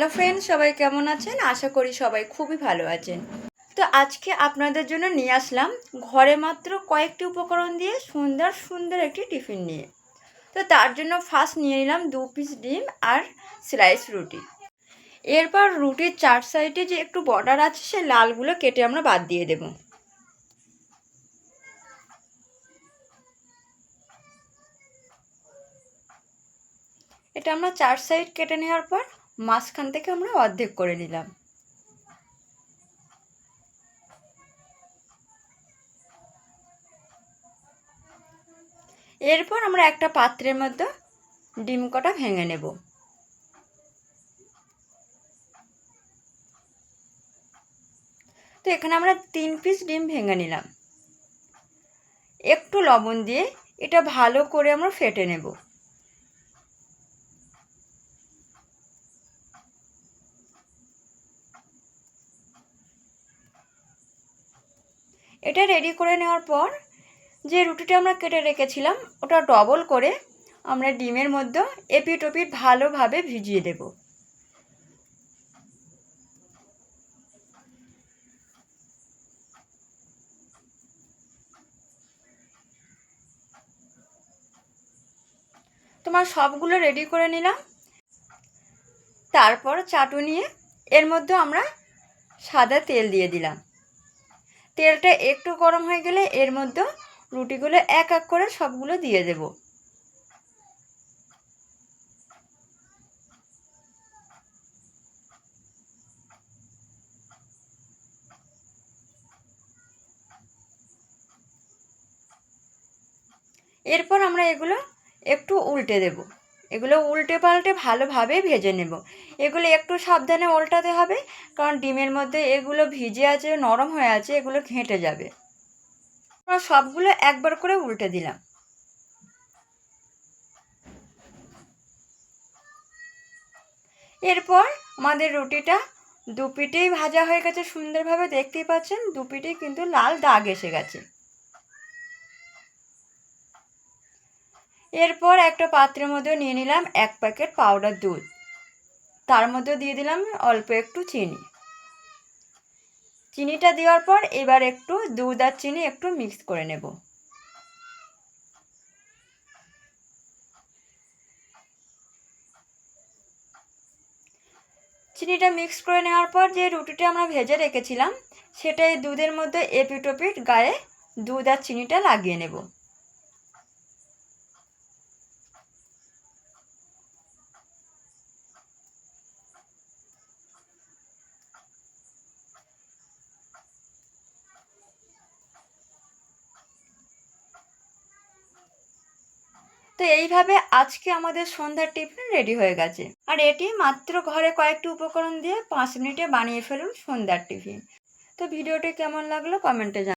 Hello friends সবাই কেমন আছেন? আশা করি সবাই খুবই ভালো আছেন। তো আজকে আপনাদের জন্য নিয়ে আসলাম ঘরে মাত্র কয়েকটি উপকরণ দিয়ে সুন্দর সুন্দর একটি টিফিন নিয়ে। তো তার জন্য ফার্স্ট নিয়ে নিলাম দু পিস ডিম আর স্লাইস রুটি। এরপর রুটির চার সাইডে যে একটু বর্ডার আছে, সে লালগুলো কেটে আমরা বাদ দিয়ে দেবো। এটা আমরা চার সাইড কেটে নেওয়ার পর মাঝখান থেকে আমরা অর্ধেক করে নিলাম। এরপর আমরা একটা পাত্রের মধ্যে ডিম কটা ভেঙে নেব। তো এখানে আমরা তিন পিস ডিম ভেঙে নিলাম। একটু লবণ দিয়ে এটা ভালো করে আমরা ফেটে নেব। এটা রেডি করে নেওয়ার পর যে রুটিটা আমরা কেটে রেখেছিলাম, ওটা ডবল করে আমরা ডিমের মধ্যে এপিট ওপিট ভালোভাবে ভিজিয়ে দেব। তোমার সবগুলো রেডি করে নিলাম। তারপর চাটু নিয়ে এর মধ্যে আমরা সাদা তেল দিয়ে দিলাম। তেলটা একটু গরম হয়ে গেলে এর মধ্যে রুটিগুলো এক এক করে সবগুলো দিয়ে দেব। এরপর আমরা এগুলো একটু উল্টে দেব। এগুলো উল্টে পাল্টে ভালোভাবে ভেজে নেব। এগুলো একটু সাবধানে উল্টাতে হবে, কারণ ডিমের মধ্যে এগুলো ভিজে আছে, নরম হয়ে আছে, এগুলো ঘেঁটে যাবে। সবগুলো একবার করে উল্টে দিলাম। এরপর আমাদের রুটিটা দু পিঠেই ভাজা হয়ে গেছে, সুন্দরভাবে দেখতেই পাচ্ছেন দু পিঠেই কিন্তু লাল দাগ এসে গেছে। এরপর একটা পাত্রের মধ্যে নিয়ে নিলাম এক প্যাকেট পাউডার দুধ। তার মধ্যে দিয়ে দিলাম অল্প একটু চিনি। চিনিটা দেওয়ার পর এবার একটু দুধ আর চিনি একটু মিক্স করে নেব। চিনিটা মিক্স করে নেওয়ার পর যে রুটিটা আমরা ভেজে রেখেছিলাম সেটা এই দুধের মধ্যে এপিটোপিট গায়ে দুধ আর চিনিটা লাগিয়ে নেব। তো এইভাবে আজকে আমাদের সন্ধ্যার টিফিন রেডি হয়ে গেছে। আর এটি মাত্র ঘরে কয়েকটি উপকরণ দিয়ে পাঁচ মিনিটে বানিয়ে ফেলুন সন্ধ্যার টিফিন। তো ভিডিওটি কেমন লাগল কমেন্টে